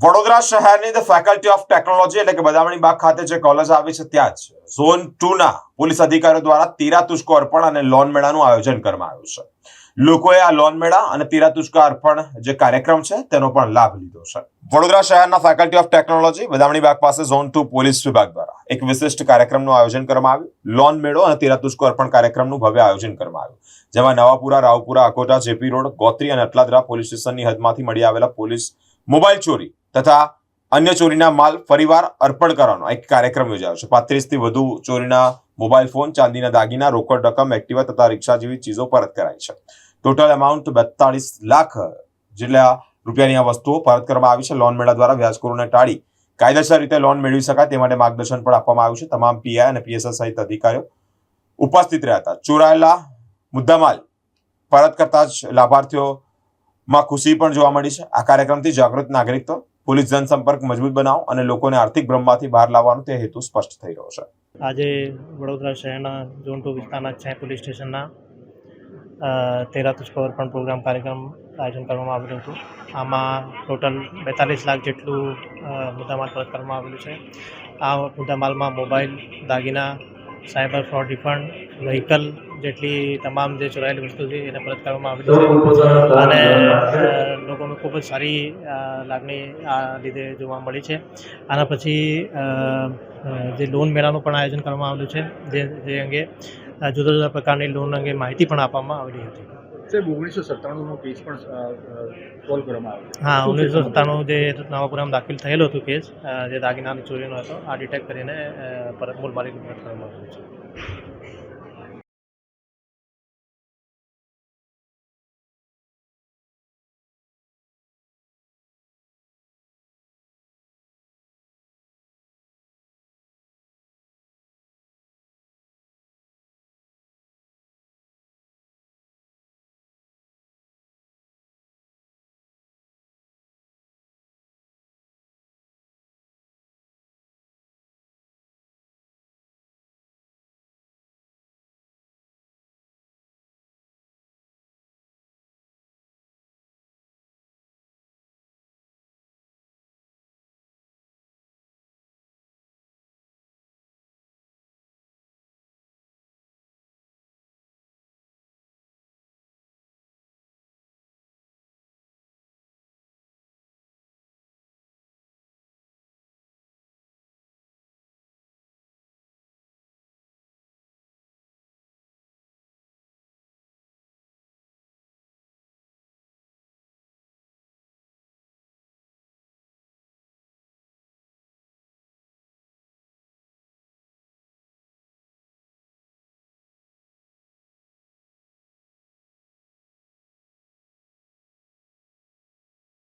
વડોદરા શહેરની faculty of technology એટલે કે બદામણી બાગ ખાતે જે કોલેજ આવી છે, ત્યાં જ ઝોન ટુ ના પોલીસ અધિકારીઓ દ્વારા તીરાતુષ્કો અર્પણ અને લોન મેળાનું આયોજન કરવામાં આવ્યું છે. લોકોએ આ લોન મેળા અને તીરાતુષ્કા અર્પણ જે કાર્યક્રમ છે, તેનો પણ લાભ લીધો છે. વડોદરા શહેરના faculty of technology Badamdi Baug પાસે ઝોન ટુ પોલીસ વિભાગ દ્વારા એક વિશિષ્ટ કાર્યક્રમનું આયોજન કરવામાં આવ્યું. લોન મેળો અને તીરાતુષ્કો અર્પણ કાર્યક્રમનું ભવ્ય આયોજન કરવામાં આવ્યું. જેમાં નવાપુરા, રાવપુરા, અકોટા, જેપી રોડ, ગોત્રી અને અટલાદરા પોલીસ સ્ટેશનની હદમાંથી મળી આવેલા પોલીસ મોબાઈલ ચોરી તથા અન્ય ચોરીના માલ ફરીવાર અર્પણ કરવાનો. એક કાર્યક્રમ યોજાયો છે. પાંત્રીસથી વધુ ચોરીના મોબાઈલ ફોન, ચાંદીના દાગીના, રોકડ રકમ, એક્ટિવા તથા રિક્ષા જેવી ચીજો પરત કરાઈ છે. ટોટલ અમાઉન્ટ બેતાળીસ લાખ જેટલા રૂપિયાની આ વસ્તુઓ પરત કરવામાં આવી છે. લોન મેળા દ્વારા વ્યાજખોરોને ટાળી કાયદેસર રીતે લોન મેળવી શકાય તે માટે માર્ગદર્શન પણ આપવામાં આવ્યું છે. તમામ પીઆઈ અને પીએસએસ સહિત અધિકારીઓ ઉપસ્થિત રહ્યા હતા ચોરાયેલા મુદ્દામાલ પરત કરતા જ લાભાર્થીઓમાં ખુશી પણ જોવા મળી છે. આ કાર્યક્રમથી જાગૃત નાગરિકો પોલીસ જનસંપર્ક મજબૂત બનાવો અને લોકોને આર્થિક ભ્રમમાંથી બહાર લાવવાનો તે હેતુ સ્પષ્ટ થઈ રહ્યો છે. આજે વડોદરા શહેરના ઝોન ટુ વિસ્તારના છ પોલીસ સ્ટેશનના તેરા તુષ્કો પ્રોગ્રામ કાર્યક્રમ આયોજન કરવામાં આવેલું હતું. આમાં ટોટલ બેતાલીસ લાખ જેટલું મુદ્દામાલ પરત કરવામાં આવેલું છે. આ મુદ્દામાલમાં મોબાઈલ, દાગીના, સાયબર ફ્રોડ રિફંડ, વ્હીકલ જેટલી તમામ જે ચોરાયેલી વસ્તુ છે એને પરત કરવામાં આવેલી છે. અને લોકોને ખૂબ જ સારી લાગણી આ લીધે જોવા મળી છે. આના પછી જે લોન મેળાનું પણ આયોજન કરવામાં આવેલું છે જે જે અંગે જુદા જુદા પ્રકારની લોન અંગે માહિતી પણ આપવામાં આવેલી હતી. સાહેબ ઓગણીસો સત્તાણુંનો કેસ પણ સોલ્વ કરવામાં આવ્યો. હા ઓગણીસો સત્તાણું જે નવાપુરામાં દાખલ થયેલો હતો કેસ જે દાગીનાની ચોરીનો હતો આ ડિટેક્ટ કરીને પરત મૂળ માલિક કરવામાં આવ્યું છે.